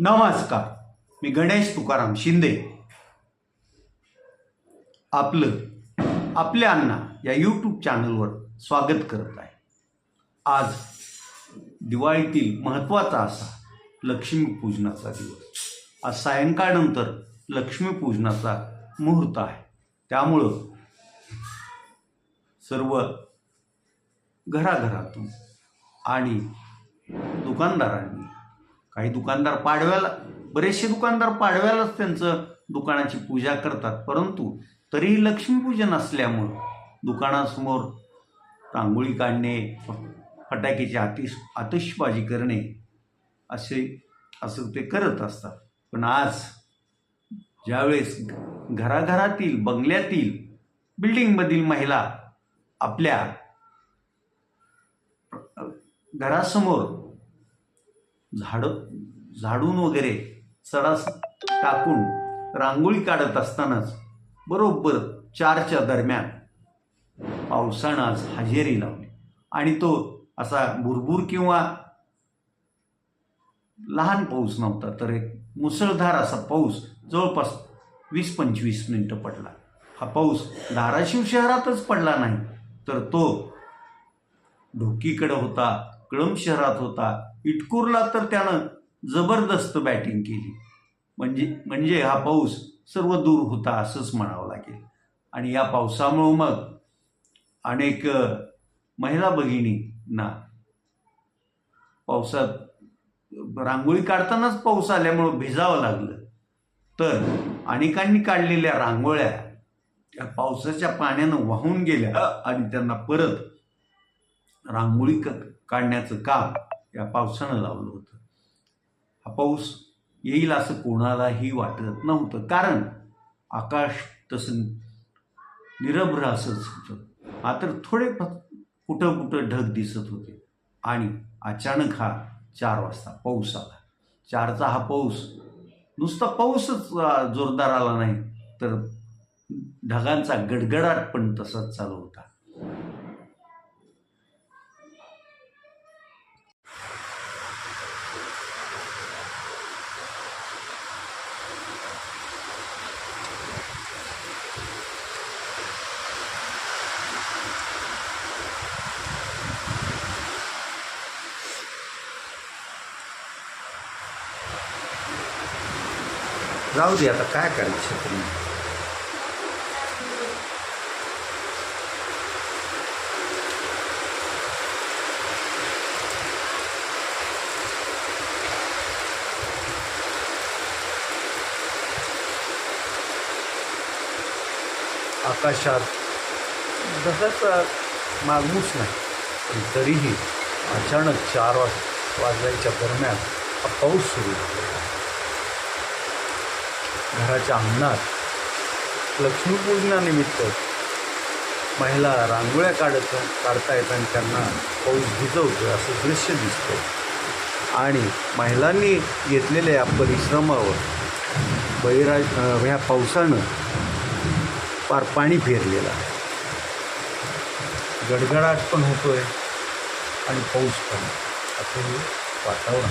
नमस्कार. मी गणेश तुकाराम शिंदे. आपलं आपल्या अण्णा या यूट्यूब चॅनलवर स्वागत करत आहे. आज दिवाळीतील महत्त्वाचा असा लक्ष्मीपूजनाचा दिवस. आज सायंकाळनंतर लक्ष्मीपूजनाचा मुहूर्त आहे. त्यामुळं सर्व घराघरातून आणि दुकानदारांनी काही दुकानदार पाडव्याला बरेचसे दुकानदार पाडव्यालाच त्यांचं दुकानाची पूजा करतात. परंतु तरीही लक्ष्मीपूजन असल्यामुळं दुकानासमोर रांगोळी काढणे फटाक्याची आतिश आतिषबाजी करणे असे असं ते करत असतात. पण आज ज्यावेळेस घराघरातील बंगल्यातील बिल्डिंगमधील महिला आपल्या घरासमोर झाडं झाडून वगैरे सडास टाकून रांगोळी काढत असतानाच बरोबर चारच्या दरम्यान पावसानं आज हजेरी लावली. आणि तो असा भुरभुर किंवा लहान पाऊस नव्हता तर एक मुसळधार असा पाऊस जवळपास वीस पंचवीस मिनटं पडला. हा पाऊस धाराशिव शहरातच पडला नाही तर तो ढोकीकडं होता कळंब शहरात होता इटकूरला तर त्यानं जबरदस्त बॅटिंग केली. म्हणजे म्हणजे हा पाऊस सर्व दूर होता असंच म्हणावं लागेल. आणि या पावसामुळं मग अनेक महिला भगिनींना पावसात रांगोळी काढतानाच पाऊस आल्यामुळं भिजावं लागलं. तर अनेकांनी काढलेल्या रांगोळ्या त्या पावसाच्या पाण्यानं वाहून गेल्या आणि त्यांना परत रांगोळी क काढण्याचं काम या पावसानं लावलं होतं. हा पाऊस येईल असं कोणालाही वाटत नव्हतं. कारण आकाश तसं निरभ्र असंच होतं. मात्र थोडे फ- कुठं कुठं ढग दिसत होते. आणि अचानक हा चार वाजता पाऊस आला. चारचा हा पाऊस नुसता पाऊसच जोरदार आला नाही तर ढगांचा गडगडाट पण तसाच चालू होता. जाऊ दे आता काय करायचं तुम्ही? आकाशात ढगाचा मागमूस नाही. पण तरीही अचानक चार वाज वाजल्याच्या दरम्यान हा पाऊस सुरू झाला. घराच्या अंगणात लक्ष्मीपूजनानिमित्त महिला रांगोळ्या काढत काढतायत आणि त्यांना पाऊस भिजवतो असं दृश्य दिसतं आणि महिलांनी घेतलेल्या या परिश्रमावर बळीराज ह्या पावसानं फार पाणी फेरलेलं आहे. गडगडाट पण होतो आहे आणि पाऊस पण. असं हे वातावरण.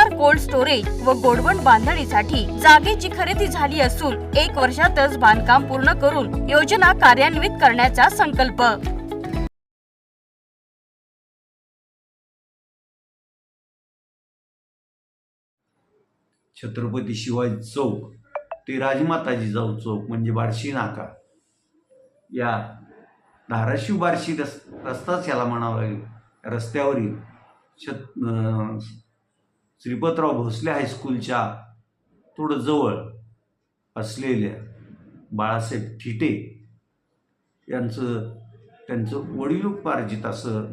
सोलार कोल्ड स्टोरेज व गोडवण बांधणीसाठी जागेची खरेदी झाली असून एक वर्षातच बांधकाम पूर्ण करून योजना कार्यान्वित करण्याचा संकल्प. छत्रपती शिवाजी चौक ते राजमाता जिजाऊ चौक म्हणजे बार्शी नाका. या धाराशिव बार्शी रस रस्ताच याला म्हणावा लागेल. रस्त्यावरील छत अं, श्रीपतराव भोसले हायस्कूलच्या थोडं जवळ असलेल्या बाळासाहेब ठिटे यांचं त्यांचं वडिलोपार्जित असं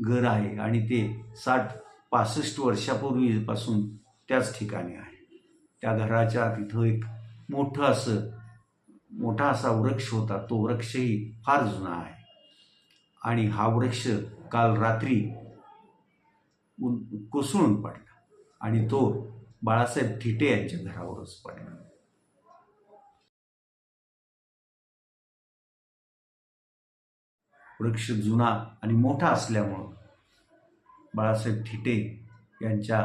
घर आहे आणि ते साठ पासष्ट वर्षापूर्वीपासून त्याच ठिकाणी आहे. त्या घराच्या तिथं एक मोठं असं मोठा असा वृक्ष होता. तो वृक्षही फार जुना आहे. आणि हा वृक्ष काल रात्री कोसळून पडला. आणि तो बाळासाहेब ठिटे यांच्या घरावरच पडला. वृक्ष जुना आणि मोठा असल्यामुळं बाळासाहेब ठिटे यांच्या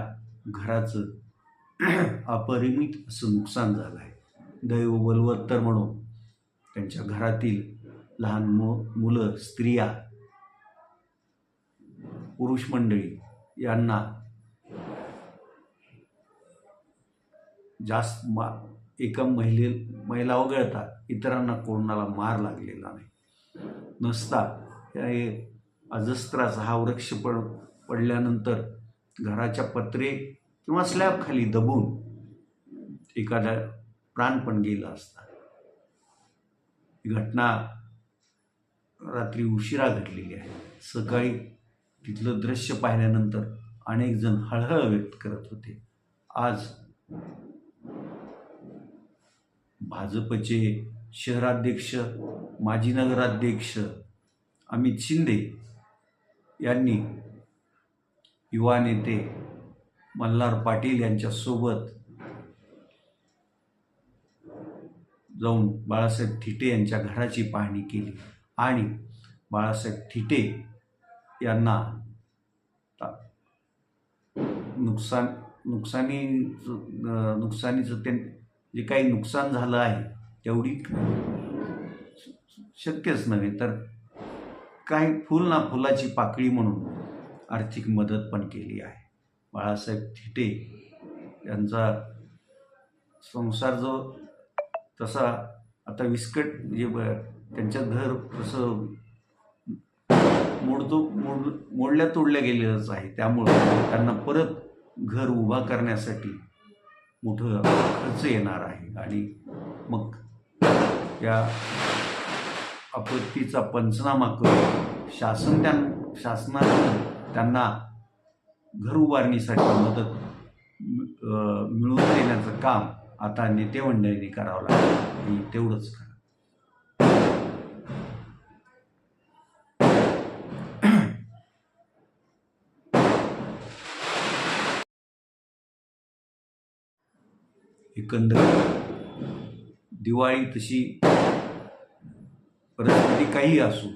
घराचं अपरिमित असं नुकसान झालं आहे दैव बलवत्तर म्हणून त्यांच्या घरातील लहान मु मुलं स्त्रिया पुरुष मंडळी यांना जास्त मा एका महिले महिला वगळता इतरांना कोणाला मार लागलेला नाही. नसता हे अजस्त्राचा हा वृक्ष पड पडल्यानंतर घराच्या पत्रे किंवा स्लॅबखाली दबून एखादा प्राण पण गेला असता. ही घटना रात्री उशिरा घडलेली आहे. सकाळी तिथलं दृश्य पाहिल्यानंतर अनेक जण हळहळ व्यक्त करत होते. आज भाजपचे शहराध्यक्ष माजी नगराध्यक्ष अमित शिंदे यांनी युवा नेते मल्हार पाटील यांच्यासोबत जाऊन बाळासाहेब ठिटे यांच्या घराची पाहणी केली आणि बाळासाहेब ठिटे यांना नुकसान नुकसानी नुकसानीचं ते जे काही नुकसान झालं आहे तेवढी शक्यच नव्हे तर काही फुल ना फुलाची पाकळी म्हणून आर्थिक मदत पण केली आहे. बाळासाहेब थिटे यांचा संसार जो तसा आता विस्कट म्हणजे ब- त्यांचं घर तसं मोडतो मोड मोडल्या तोडल्या गेलेलंच आहे. त्यामुळं त्यांना परत घर उभा करण्यासाठी मोठं खर्च येणार आहे. आणि मग या आपत्तीचा पंचनामा करून शासन त्या शासनाकडून त्यांना घर उभारणीसाठी मदत मिळवून देण्याचं काम आता नेते मंडळींनी करावं लागेल. आणि तेवढंच करा एकंदर दिवाळी तशी परिस्थिती काही असो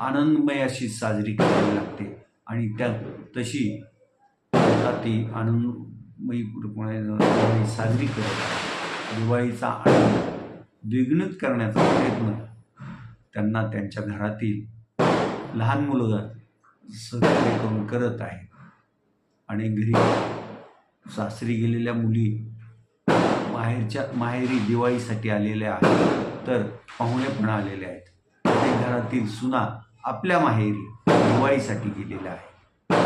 आनंदमय अशी साजरी करावी लागते. आणि त्या तशी ती आनंदमयीपणे साजरी करत दिवाळीचा आनंद द्विगुणित करण्याचा प्रयत्न त्यांना त्यांच्या घरातील लहान मुलं सहकार्य करून करत आहे आणि घरी सासरी गेलेल्या मुली बाहेरच्या माहेरी दिवाळीसाठी आलेल्या आहेत. तर पाहुणे पण आलेले आहेत. प्रत्येक घरातील सुना आपल्या माहेरी दिवाळीसाठी गेलेल्या आहेत.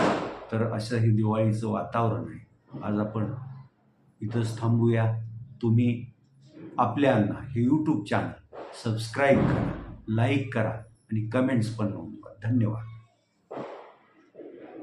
तर असं हे दिवाळीचं वातावरण आहे. आज आपण इथंच थांबूया. तुम्ही आपल्यांना हे यूट्यूब चॅनल सबस्क्राईब करा लाईक करा आणि कमेंट्स पण नोंदवा. धन्यवाद.